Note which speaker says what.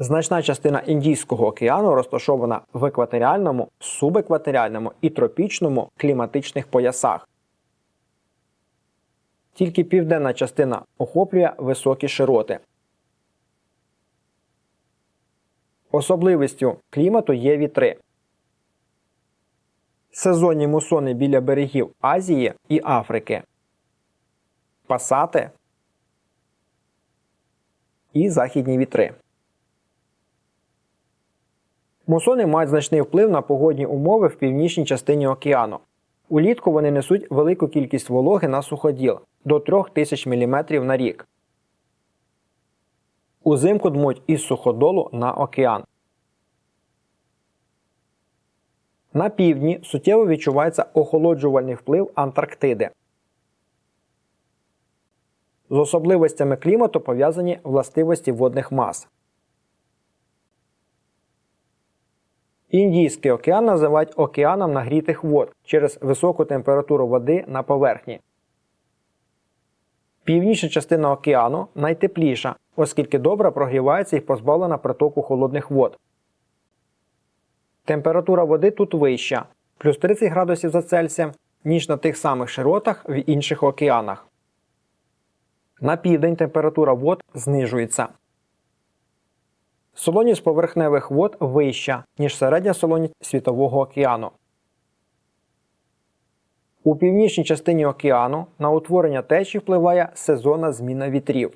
Speaker 1: Значна частина Індійського океану розташована в екваторіальному, субекваторіальному і тропічному кліматичних поясах. Тільки південна частина охоплює високі широти. Особливістю клімату є вітри. Сезонні мусони біля берегів Азії і Африки. Пасати і західні вітри. Мусони мають значний вплив на погодні умови в північній частині океану. Улітку вони несуть велику кількість вологи на суходіл до 3000 мм на рік. Узимку дмуть із суходолу на океан. На півдні суттєво відчувається охолоджувальний вплив Антарктиди. З особливостями клімату пов'язані властивості водних мас. Індійський океан називають океаном нагрітих вод через високу температуру води на поверхні. Північна частина океану найтепліша, оскільки добре прогрівається і позбавлена притоку холодних вод. Температура води тут вища плюс 30 градусів за Цельсієм, ніж на тих самих широтах в інших океанах. На південь температура вод знижується. Солоність поверхневих вод вища, ніж середня солоність Світового океану. У північній частині океану на утворення течії впливає сезонна зміна вітрів.